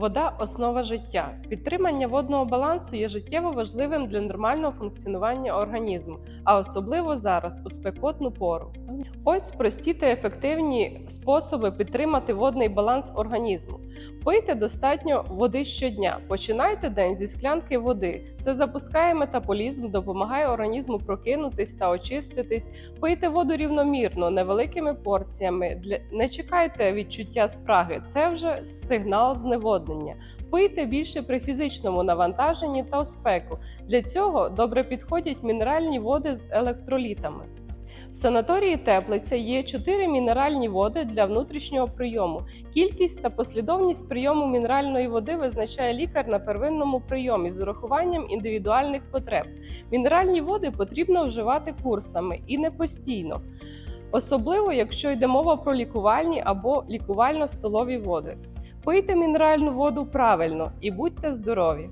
Вода основа життя. Підтримання водного балансу є життєво важливим для нормального функціонування організму, а особливо зараз у спекотну пору. Ось прості та ефективні способи підтримати водний баланс організму. Пийте достатньо води щодня. Починайте день зі склянки води. Це запускає метаболізм, допомагає організму прокинутись та очиститись. Пийте воду рівномірно, невеликими порціями. Не чекайте відчуття спраги. Це вже сигнал зневоднення. Пийте більше при фізичному навантаженні та спеку. Для цього добре підходять мінеральні води з електролітами. В санаторії Теплиця є 4 мінеральні води для внутрішнього прийому. Кількість та послідовність прийому мінеральної води визначає лікар на первинному прийомі з урахуванням індивідуальних потреб. Мінеральні води потрібно вживати курсами і не постійно, особливо якщо йде мова про лікувальні або лікувально-столові води. Пийте мінеральну воду правильно і будьте здорові!